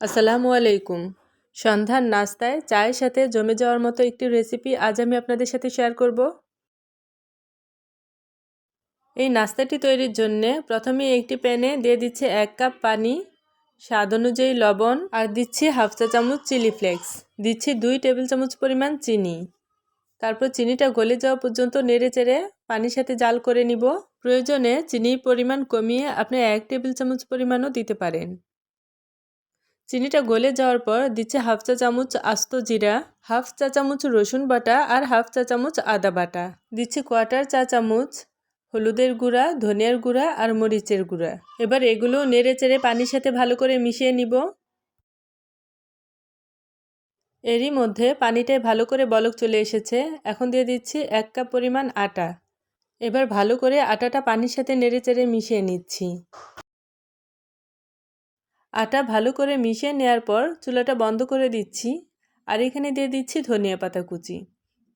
আসসালামু আলাইকুম। সন্ধ্যার নাস্তায় চায়ের সাথে জমে যাওয়ার মতো একটি রেসিপি আজ আমি আপনাদের সাথে শেয়ার করব। এই নাস্তাটি তৈরির জন্য প্রথমে একটি প্যানে দিয়ে দিচ্ছে এক কাপ পানি, স্বাদ অনুযায়ী লবণ, আর দিচ্ছি হাফ চা চামচ চিলি ফ্লেক্স দিচ্ছি দুই টেবিল চামচ পরিমাণ চিনি। তারপর চিনিটা গলে যাওয়া পর্যন্ত নেড়ে চেড়ে পানির সাথে জাল করে নিব। প্রয়োজনে চিনির পরিমাণ কমিয়ে আপনি এক টেবিল চামচ পরিমাণও দিতে পারেন। চিনিটা গলে যাওয়ার পর দিচ্ছে হাফ চা চামচ আস্ত জিরা, হাফ চা চামচ রসুন বাটা আর হাফ চা চামচ আদা বাটা। দিচ্ছি কোয়ার্টার চা চামচ হলুদের গুঁড়া, ধনিয়ার গুঁড়া আর মরিচের গুঁড়া। এবার এগুলো নেড়ে চেড়ে পানির সাথে ভালো করে মিশিয়ে নিব। এরই মধ্যে পানিটায় ভালো করে বলক চলে এসেছে। এখন দিয়ে দিচ্ছি এক কাপ পরিমাণ আটা। এবার ভালো করে আটাটা পানির সাথে নেড়ে চেড়ে মিশিয়ে নিচ্ছি। আটা ভালো করে মিশিয়ে নেওয়ার পর চুলাটা বন্ধ করে দিচ্ছি। আর এখানে দিয়ে দিচ্ছি ধনিয়া পাতা কুচি।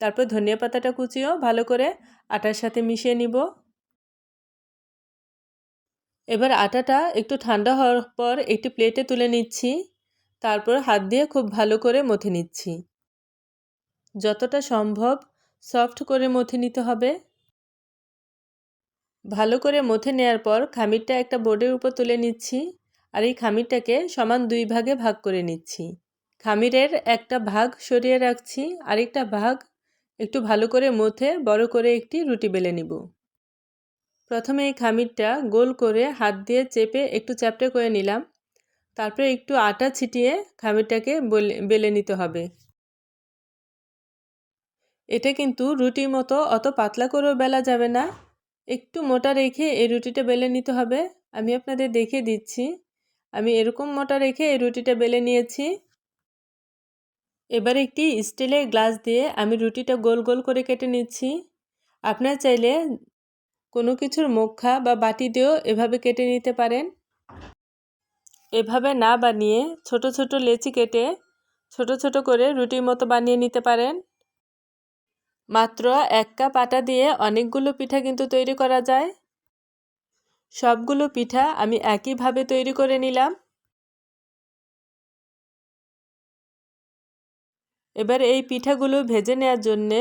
তারপর ধনিয়া পাতাটা কুচিও ভালো করে আটার সাথে মিশিয়ে নিব। এবার আটাটা একটু ঠান্ডা হওয়ার পর একটি প্লেটে তুলে নিচ্ছি। তারপর হাত দিয়ে খুব ভালো করে মথে নিচ্ছি। যতটা সম্ভব সফট করে মথে নিতে হবে। ভালো করে মথে নেওয়ার পর খামিরটা একটা বোর্ডের উপর তুলে নিচ্ছি। আর এই খামিরটাকে সমান দুই ভাগে ভাগ করে নিচ্ছি। খামিরের একটা ভাগ সরিয়ে রাখছি, আরেকটা ভাগ একটু ভালো করে মথে বড় করে একটি রুটি বেলে নিব। প্রথমে এই খামিরটা গোল করে হাত দিয়ে চেপে একটু চ্যাপটে করে নিলাম। তারপরে একটু আটা ছিটিয়ে খামিরটাকে বেলে নিতে হবে। এটা কিন্তু রুটির মতো অত পাতলা করেও বেলা যাবে না। একটু মোটা রেখে এই রুটিটা বেলে নিতে হবে। আমি আপনাদের দেখে দিচ্ছি। আমি এরকম মোটা রেখে এই রুটিটা বেলে নিয়েছি। এবার একটি স্টিলের গ্লাস দিয়ে আমি রুটিটা গোল গোল করে কেটে নিচ্ছি। আপনার চাইলে কোনো কিছুর মুখা বা বাটি দিয়েও এভাবে কেটে নিতে পারেন। এভাবে না বানিয়ে ছোট ছোট লেচি কেটে ছোট ছোট করে রুটির মতো বানিয়ে নিতে পারেন। মাত্র এক কাপ আটা দিয়ে অনেকগুলো পিঠা কিন্তু তৈরি করা যায়। সবগুলো পিঠা আমি একইভাবে তৈরি করে নিলাম। এবার এই পিঠাগুলো ভেজে নেওয়ার জন্যে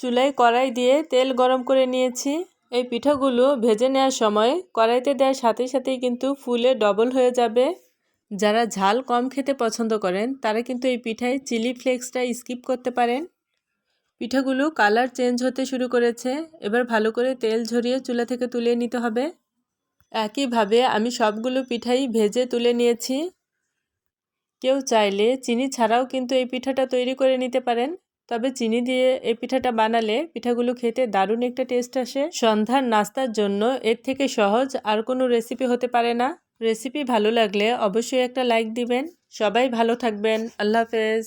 চুলায় কড়াই দিয়ে তেল গরম করে নিয়েছি। এই পিঠাগুলো ভেজে নেওয়ার সময় কড়াইতে দেওয়ার সাথে সাথেই কিন্তু ফুলে ডবল হয়ে যাবে। যারা ঝাল কম খেতে পছন্দ করেন, তারা কিন্তু এই পিঠায় চিলি ফ্লেক্সটা স্কিপ করতে পারেন। পিঠাগুলো কালার চেঞ্জ হতে শুরু করেছে। এবার ভালো করে তেল ঝরিয়ে চুলা থেকে তুলে নিতে হবে। একইভাবে আমি সবগুলো পিঠাই ভেজে তুলে নিয়েছি। কেউ চাইলে চিনি ছাড়াও কিন্তু এই পিঠাটা তৈরি করে নিতে পারেন। তবে চিনি দিয়ে এই পিঠাটা বানালে পিঠাগুলো খেতে দারুণ একটা টেস্ট আসে। সন্ধ্যার নাস্তার জন্য এর থেকে সহজ আর কোনো রেসিপি হতে পারে না। রেসিপি ভালো লাগলে অবশ্যই একটা লাইক দিবেন। সবাই ভালো থাকবেন। আল্লাহ হাফেজ।